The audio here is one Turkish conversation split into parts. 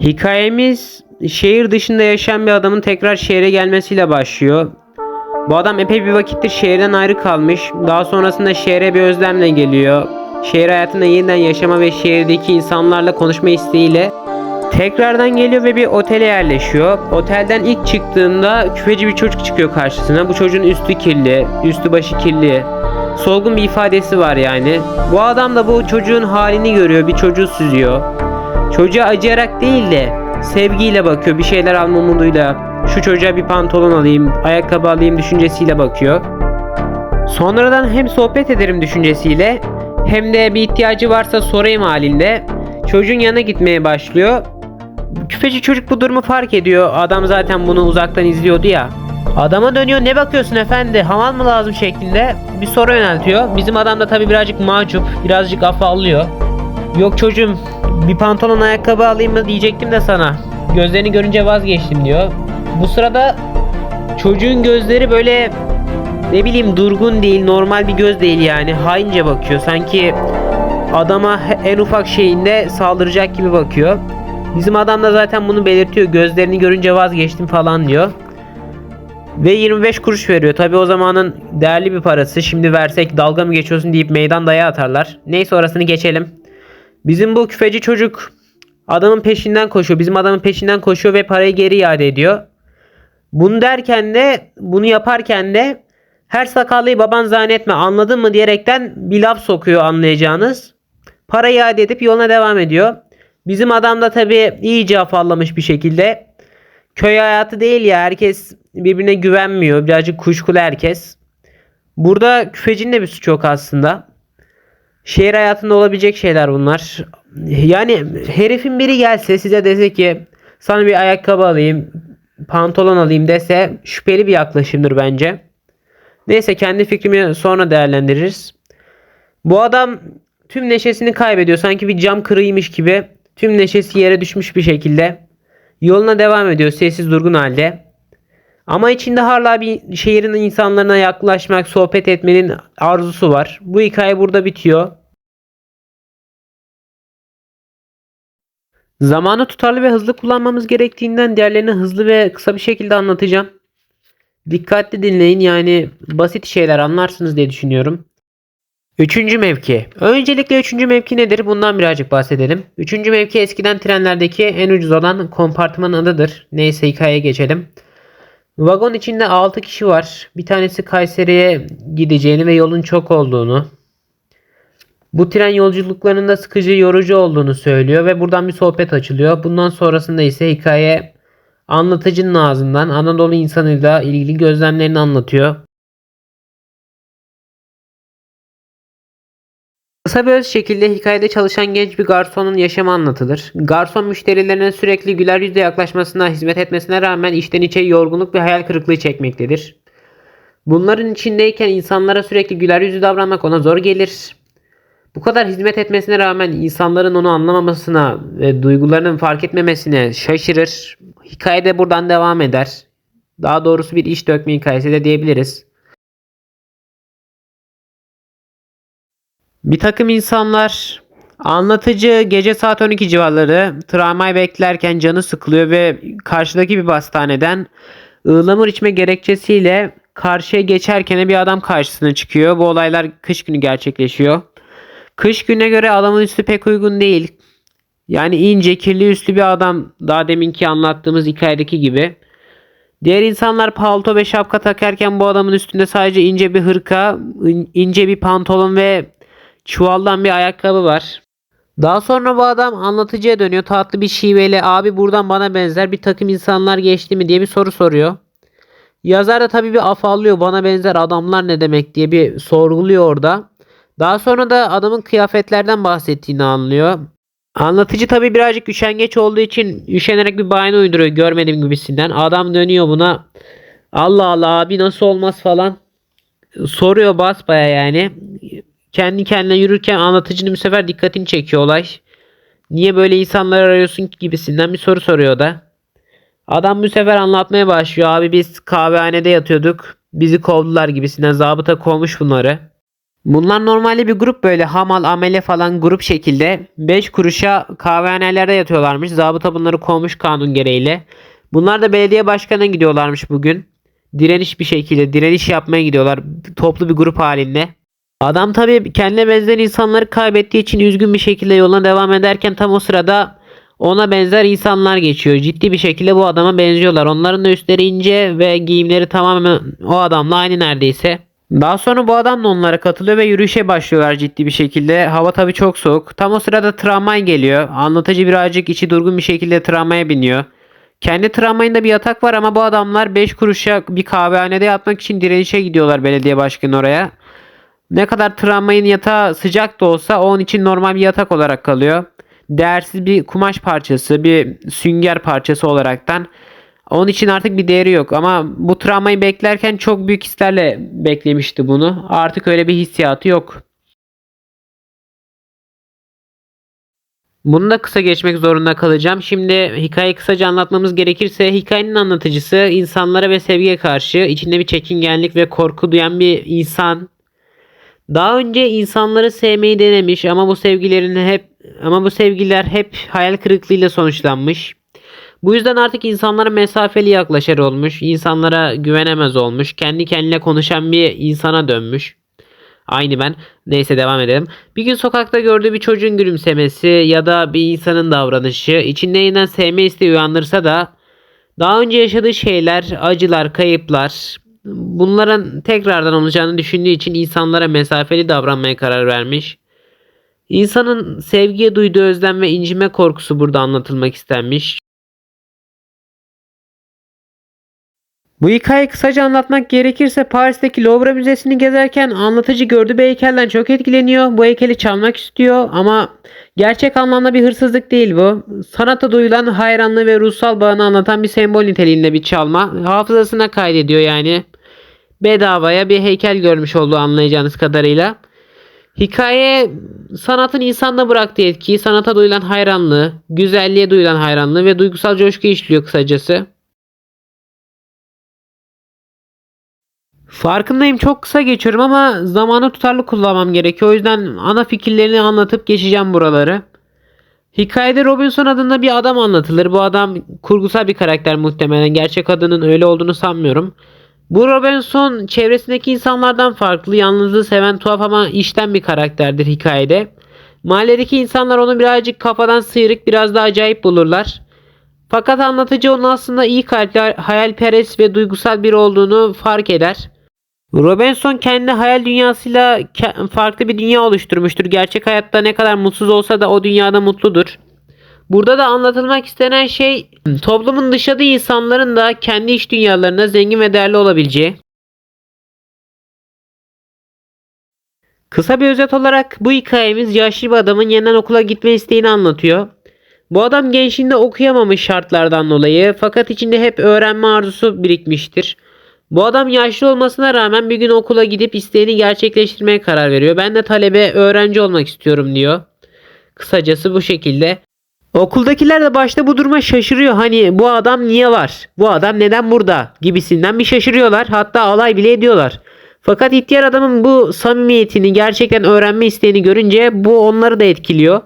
Hikayemiz şehir dışında yaşayan bir adamın tekrar şehre gelmesiyle başlıyor. Bu adam epey bir vakittir şehirden ayrı kalmış. Daha sonrasında şehre bir özlemle geliyor. Şehir hayatında yeniden yaşama ve şehirdeki insanlarla konuşma isteğiyle tekrardan geliyor ve bir otele yerleşiyor. Otelden ilk çıktığında küfeci bir çocuk çıkıyor karşısına. Bu çocuğun üstü kirli, üstü başı kirli. Solgun bir ifadesi var yani. Bu adam da bu çocuğun halini görüyor, bir çocuğu süzüyor. Çocuğa acıyarak değil de sevgiyle bakıyor. Bir şeyler alma umuduyla. Şu çocuğa bir pantolon alayım, ayakkabı alayım düşüncesiyle bakıyor. Sonradan hem sohbet ederim düşüncesiyle hem de bir ihtiyacı varsa sorayım halinde çocuğun yanına gitmeye başlıyor. Küfeci çocuk bu durumu fark ediyor. Adam zaten bunu uzaktan izliyordu ya. Adama dönüyor ne bakıyorsun efendi hamal mı lazım şeklinde bir soru yöneltiyor. Bizim adam da tabi birazcık mahcup birazcık afallıyor. Yok çocuğum bir pantolon ayakkabı alayım mı diyecektim de sana. Gözlerini görünce vazgeçtim diyor. Bu sırada çocuğun gözleri böyle ne bileyim durgun değil normal bir göz değil yani haince bakıyor. Sanki adama en ufak şeyinde saldıracak gibi bakıyor. Bizim adam da zaten bunu belirtiyor. Gözlerini görünce vazgeçtim falan diyor. Ve 25 kuruş veriyor. Tabi o zamanın değerli bir parası. Şimdi versek dalga mı geçiyorsun deyip meydan daya atarlar. Neyse orasını geçelim. Bizim bu küfeci çocuk adamın peşinden koşuyor. Bizim adamın peşinden koşuyor ve parayı geri iade ediyor. Bunu derken de bunu yaparken de her sakallıyı baban zannetme anladın mı diyerekten bir laf sokuyor anlayacağınız. Parayı iade edip yoluna devam ediyor. Bizim adam da tabi iyice afallamış bir şekilde. Köy hayatı değil ya herkes birbirine güvenmiyor. Birazcık kuşkulu herkes. Burada küfecinin de bir suçu yok aslında. Şehir hayatında olabilecek şeyler bunlar. Yani herifin biri gelse size dese ki sana bir ayakkabı alayım, pantolon alayım dese şüpheli bir yaklaşımdır bence. Neyse kendi fikrimi sonra değerlendiririz. Bu adam tüm neşesini kaybediyor. Sanki bir cam kırıymış gibi tüm neşesi yere düşmüş bir şekilde yoluna devam ediyor sessiz durgun halde. Ama içinde hala bir şehrin insanlarına yaklaşmak, sohbet etmenin arzusu var. Bu hikaye burada bitiyor. Zamanı tutarlı ve hızlı kullanmamız gerektiğinden diğerlerini hızlı ve kısa bir şekilde anlatacağım. Dikkatli dinleyin yani basit şeyler anlarsınız diye düşünüyorum. Üçüncü mevki. Öncelikle üçüncü mevki nedir? Bundan birazcık bahsedelim. Üçüncü mevki eskiden trenlerdeki en ucuz olan kompartman adıdır. Neyse hikayeye geçelim. Vagon içinde 6 kişi var. Bir tanesi Kayseri'ye gideceğini ve yolun çok olduğunu. Bu tren yolculuklarında sıkıcı, yorucu olduğunu söylüyor ve buradan bir sohbet açılıyor. Bundan sonrasında ise hikaye anlatıcının ağzından Anadolu insanıyla ilgili gözlemlerini anlatıyor. Kısa bir öz şekilde hikayede çalışan genç bir garsonun yaşamı anlatılır. Garson müşterilerine sürekli güler yüzle yaklaşmasına, hizmet etmesine rağmen içten içe yorgunluk ve hayal kırıklığı çekmektedir. Bunların içindeyken insanlara sürekli güler yüzlü davranmak ona zor gelir. Bu kadar hizmet etmesine rağmen insanların onu anlamamasına ve duygularının fark etmemesine şaşırır. Hikaye de buradan devam eder. Daha doğrusu bir iş dökme hikayesi de diyebiliriz. Bir takım insanlar anlatıcı gece saat 12 civarları tramvay beklerken canı sıkılıyor ve karşıdaki bir hastaneden ıhlamur içme gerekçesiyle karşıya geçerken bir adam karşısına çıkıyor. Bu olaylar kış günü gerçekleşiyor. Kış gününe göre adamın üstü pek uygun değil. Yani ince kirli üstlü bir adam daha deminki anlattığımız hikayedeki gibi. Diğer insanlar palto ve şapka takarken bu adamın üstünde sadece ince bir hırka, ince bir pantolon ve çuvaldan bir ayakkabı var. Daha sonra bu adam anlatıcıya dönüyor tatlı bir şiveyle abi buradan bana benzer bir takım insanlar geçti mi diye bir soru soruyor. Yazar da tabii bir afallıyor bana benzer adamlar ne demek diye bir sorguluyor orada. Daha sonra da adamın kıyafetlerden bahsettiğini anlıyor. Anlatıcı tabii birazcık üşengeç olduğu için üşenerek bir bahane uyduruyor görmediğim gibisinden. Adam dönüyor buna. Allah Allah abi nasıl olmaz falan. Soruyor basbaya yani. Kendi kendine yürürken anlatıcının bu sefer dikkatini çekiyor olay. Niye böyle insanlar arıyorsun ki gibisinden bir soru soruyor da. Adam bu sefer anlatmaya başlıyor. Abi biz kahvehanede yatıyorduk. Bizi kovdular gibisinden zabıta kovmuş bunları. Bunlar normalde bir grup böyle hamal amele falan grup şekilde 5 kuruşa kahvehanelerde yatıyorlarmış. Zabıta bunları kovmuş kanun gereğiyle. Bunlar da belediye başkanına gidiyorlarmış bugün. Direniş bir şekilde direniş yapmaya gidiyorlar toplu bir grup halinde. Adam tabii kendine benzer insanları kaybettiği için üzgün bir şekilde yoluna devam ederken tam o sırada ona benzer insanlar geçiyor. Ciddi bir şekilde bu adama benziyorlar. Onların da üstleri ince ve giyimleri tamamen o adamla aynı neredeyse. Daha sonra bu adam da onlara katılıyor ve yürüyüşe başlıyorlar ciddi bir şekilde. Hava tabii çok soğuk. Tam o sırada tramvay geliyor. Anlatıcı birazcık içi durgun bir şekilde tramvaya biniyor. Kendi tramvayında bir yatak var ama bu adamlar 5 kuruşa bir kahvehanede yatmak için direnişe gidiyorlar belediye başkanı oraya. Ne kadar tramvayın yatağı sıcak da olsa onun için normal bir yatak olarak kalıyor. Değersiz bir kumaş parçası, bir sünger parçası olaraktan. Onun için artık bir değeri yok ama bu travmayı beklerken çok büyük hislerle beklemişti bunu. Artık öyle bir hissiyatı yok. Bunu da kısa geçmek zorunda kalacağım. Şimdi hikayeyi kısaca anlatmamız gerekirse hikayenin anlatıcısı insanlara ve sevgiye karşı içinde bir çekingenlik ve korku duyan bir insan. Daha önce insanları sevmeyi denemiş ama bu sevgilerini hep ama bu sevgiler hep hayal kırıklığıyla sonuçlanmış. Bu yüzden artık insanlara mesafeli yaklaşır olmuş, insanlara güvenemez olmuş, kendi kendine konuşan bir insana dönmüş. Aynı ben. Neyse devam edelim. Bir gün sokakta gördüğü bir çocuğun gülümsemesi ya da bir insanın davranışı içinde yeniden sevme isteği uyandırsa da daha önce yaşadığı şeyler, acılar, kayıplar bunların tekrardan olacağını düşündüğü için insanlara mesafeli davranmaya karar vermiş. İnsanın sevgiye duyduğu özlem ve incime korkusu burada anlatılmak istenmiş. Bu hikayeyi kısaca anlatmak gerekirse Paris'teki Louvre Müzesi'ni gezerken anlatıcı gördüğü bir heykelden çok etkileniyor. Bu heykeli çalmak istiyor ama gerçek anlamda bir hırsızlık değil bu. Sanata duyulan hayranlığı ve ruhsal bağını anlatan bir sembol niteliğinde bir çalma. Hafızasına kaydediyor yani. Bedavaya bir heykel görmüş olduğu anlayacağınız kadarıyla. Hikaye sanatın insanda bıraktığı etkiyi, sanata duyulan hayranlığı, güzelliğe duyulan hayranlığı ve duygusal coşku işliyor kısacası. Farkındayım çok kısa geçiyorum ama zamanı tutarlı kullanmam gerekiyor. O yüzden ana fikirlerini anlatıp geçeceğim buraları. Hikayede Robinson adında bir adam anlatılır. Bu adam kurgusal bir karakter muhtemelen. Gerçek adının öyle olduğunu sanmıyorum. Bu Robinson çevresindeki insanlardan farklı, yalnızlığı seven tuhaf ama işten bir karakterdir hikayede. Mahalledeki insanlar onu birazcık kafadan sıyrık, biraz da acayip bulurlar. Fakat anlatıcı onun aslında iyi kalpli, hayalperest ve duygusal biri olduğunu fark eder. Robinson kendi hayal dünyasıyla farklı bir dünya oluşturmuştur. Gerçek hayatta ne kadar mutsuz olsa da o dünyada mutludur. Burada da anlatılmak istenen şey toplumun dışadığı insanların da kendi iç dünyalarında zengin ve değerli olabileceği. Kısa bir özet olarak bu hikayemiz yaşlı bir adamın yeniden okula gitme isteğini anlatıyor. Bu adam gençliğinde okuyamamış şartlardan dolayı fakat içinde hep öğrenme arzusu birikmiştir. Bu adam yaşlı olmasına rağmen bir gün okula gidip isteğini gerçekleştirmeye karar veriyor. Ben de talebe öğrenci olmak istiyorum diyor. Kısacası bu şekilde. Okuldakiler de başta bu duruma şaşırıyor. Hani bu adam niye var? Bu adam neden burada? Gibisinden bir şaşırıyorlar. Hatta alay bile ediyorlar. Fakat ihtiyar adamın bu samimiyetini gerçekten öğrenme isteğini görünce bu onları da etkiliyor.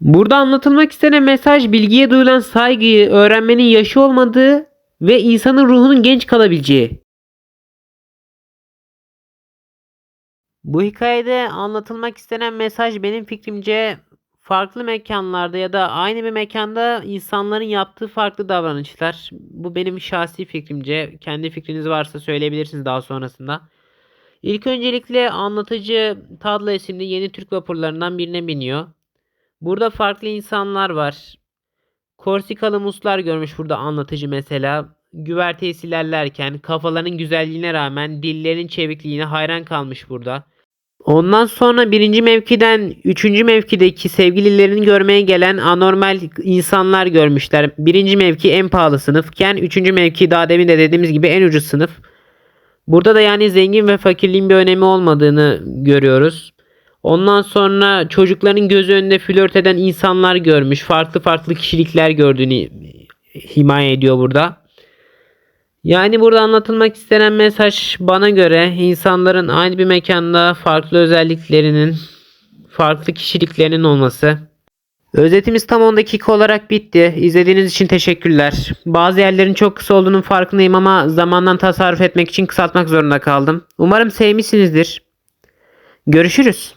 Burada anlatılmak istenen mesaj bilgiye duyulan saygıyı, öğrenmenin yaşı olmadığı ve insanın ruhunun genç kalabileceği. Bu hikayede anlatılmak istenen mesaj benim fikrimce farklı mekanlarda ya da aynı bir mekanda insanların yaptığı farklı davranışlar. Bu benim şahsi fikrimce. Kendi fikriniz varsa söyleyebilirsiniz daha sonrasında. İlk öncelikle anlatıcı Tadla isimli yeni Türk vapurlarından birine biniyor. Burada farklı insanlar var. Korsikalı muslar görmüş burada anlatıcı mesela. Güverteyi silerlerken kafalarının güzelliğine rağmen dillerinin çevikliğine hayran kalmış burada. Ondan sonra birinci mevkiden üçüncü mevkideki sevgililerini görmeye gelen anormal insanlar görmüşler. Birinci mevki en pahalı sınıfken üçüncü mevki daha demin de dediğimiz gibi en ucuz sınıf. Burada da yani zengin ve fakirliğin bir önemi olmadığını görüyoruz. Ondan sonra çocukların göz önünde flört eden insanlar görmüş. Farklı farklı kişilikler gördüğünü himaye ediyor burada. Yani burada anlatılmak istenen mesaj bana göre insanların aynı bir mekanda farklı özelliklerinin, farklı kişiliklerinin olması. Özetimiz tam 10 dakika olarak bitti. İzlediğiniz için teşekkürler. Bazı yerlerin çok kısa olduğunun farkındayım ama zamandan tasarruf etmek için kısaltmak zorunda kaldım. Umarım sevmişsinizdir. Görüşürüz.